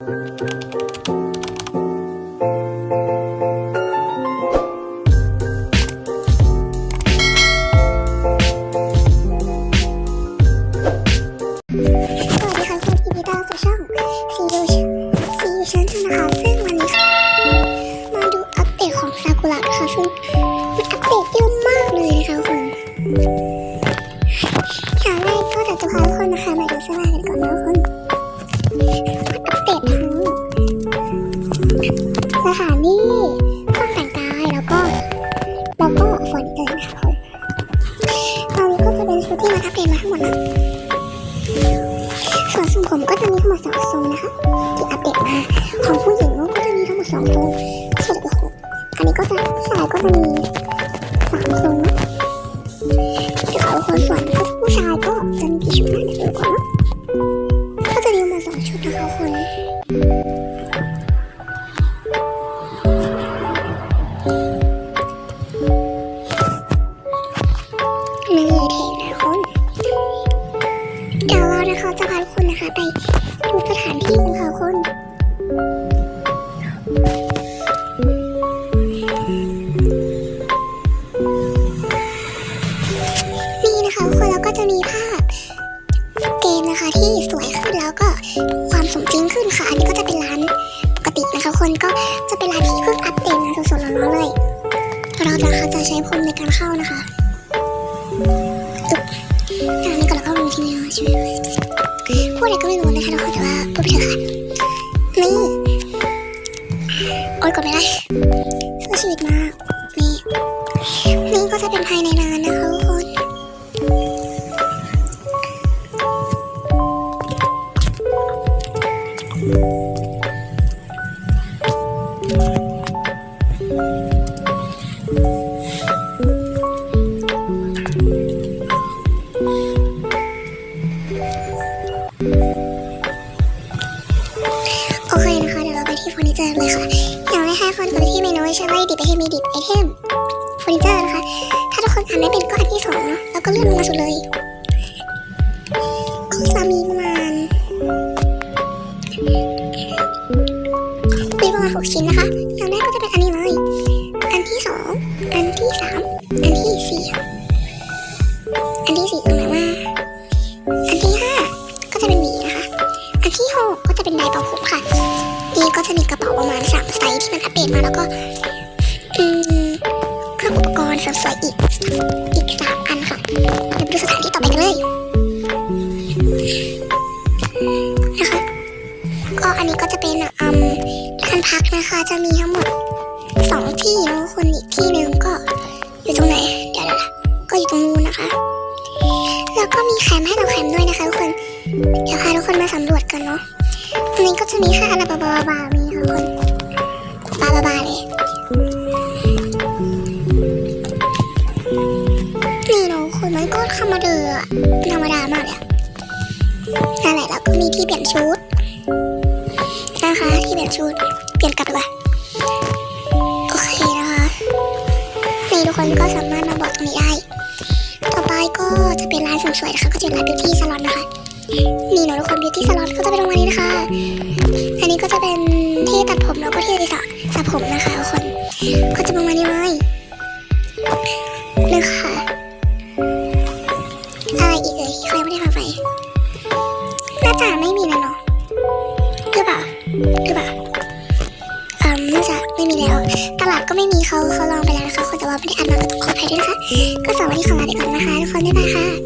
อนรับสู่ช่องซีดูซีดูชันนะคะซึ่งวันนี้ค่ะมาดูอัปเดตของซากุระนะคะซึ่งมันอัปเดตเยอะมากเลยนะคะคุณอย่างแรกก็จะพาทุกคนนะคะมาดูเสื้อผ้ากันก่อนนะคุณมัน สถานที่เครื่องแต่งกายแล้วก็แล้วก็เฟอร์นิเกินะคะคุณตอนนี้ก็จะเป็นชุดที่มันอัปเดตมาทั้งหมดนะส่วนทรงผมก็จะมีทั้งหมดสองทรงนะคะที่อัปเดตมาของผู้หญิงก็จะมีทั้งหมดสองทรงส่วนของอันนี้ก็จะผู้ชายก็จะมี เราจะพาทุกคนนะคะ ไปดูสถานที่กันค่ะคุณนี่นะคะทุกคนแล้วก็จะมีภาพเกมนะคะที่สวยขึ้นแล้วก็ความสมจริงขึ้นค่ะ อันนี้ก็จะเป็นร้านปกตินะคะคนก็จะเป็นร้านที่เพิ่งอัปเดตมาสดๆร้อนๆเลยเราจะนะคะจะใช้พรมในการเข้านะคะ พูดอะไรก็ไม่รู้นะคะทุกคนแต่ว่าพูดไปเถอะค่ะนี่โอ๊ยกดไม่ได้สู้ชีวิตมากนี่นี่ก็จะเป็นภายในร้านนะคะทุกคนอ เคนะคะ เดี๋ยวเราไปที่เฟอร์นิเจอร์เลยค่ะ อย่างแรกให้คนกดไปที่เมนูใช่ไหมดิบไปที่มีดิบไอเทมเฟอร์นิเจอร์นะคะ ถ้าทุกคนอ่านไม่เป็นก็อันที่สองเนาะ แล้วก็เลื่อนลงมาสุดเลยก็จะมีประมาณมีประมาณหกชิ้นนะคะ อย่างแรกก็จะเป็นอันนี้เลย อันที่สอง อันที่สาม จะเป็นไดร์เป่าผมค่ะ นี่ก็จะมีกระเป๋าประมาณสามไซส์ที่มันอัปเดตมาแล้วก็อืมเครื่องอุปกรณ์เสริมสวยอีกอีกสามอันค่ะเดี๋ยวไปดูสถานที่ต่อไปกันเลยนะคะก็อันนี้ก็จะเป็นอืมร้านพักนะคะ จะมีทั้งหมดสองที่เนาะคนอีกที่หนึ่งก็อยู่ตรงไหนเดี๋ยวๆๆก็อยู่ตรงนู้นนะคะ แล้วก็มีแคมป์ให้เราแคมป์ด้วยนะคะทุกคนเดี๋ยวพาทุกคนมาสำรวจกันเนาะ นี้ก็จะมีค่าอะไรบาบาบามีค่ะคนบาบาบาเลยนี่เนาะคนมันก็ธรรมดาอะธรรมดามากเลยอะนั่นแหละแล้วก็มีที่เปลี่ยนชุดนะคะที่เปลี่ยนชุดเปลี่ยนกลับดีกว่าโอเคนะคะนี่ทุกคนก็สามารถมาบอกตรงนี้ได้ ต่อไปก็จะเป็นร้านเสริมสวยนะคะก็จะเป็นร้านบิวตี้ซาลอนนะคะ นี่เนาะทุกคนบิวตี้ซาลอนก็จะเป็นประมาณนี้นะคะ อันนี้ก็จะเป็นที่ตัดผมแล้วก็ที่สระสระผมนะคะทุกคน ก็จะประมาณนี้เลยเลยค่ะอะไรอีกเอ่ยที่เขายังไม่ได้พาไปน่าจะไม่มีแล้วเนาะหรือเปล่าหรือเปล่าอืมน่าจะไม่มีแล้ว ตลาดก็ไม่มีเขาเขาลองไปแล้วนะคะคนแต่ว่าไม่ได้อัดมาต้องขออภัยด้วยนะคะ ก็สวัสดีขอลาไปก่อนนะคะทุกคนบ๊ายบายค่ะ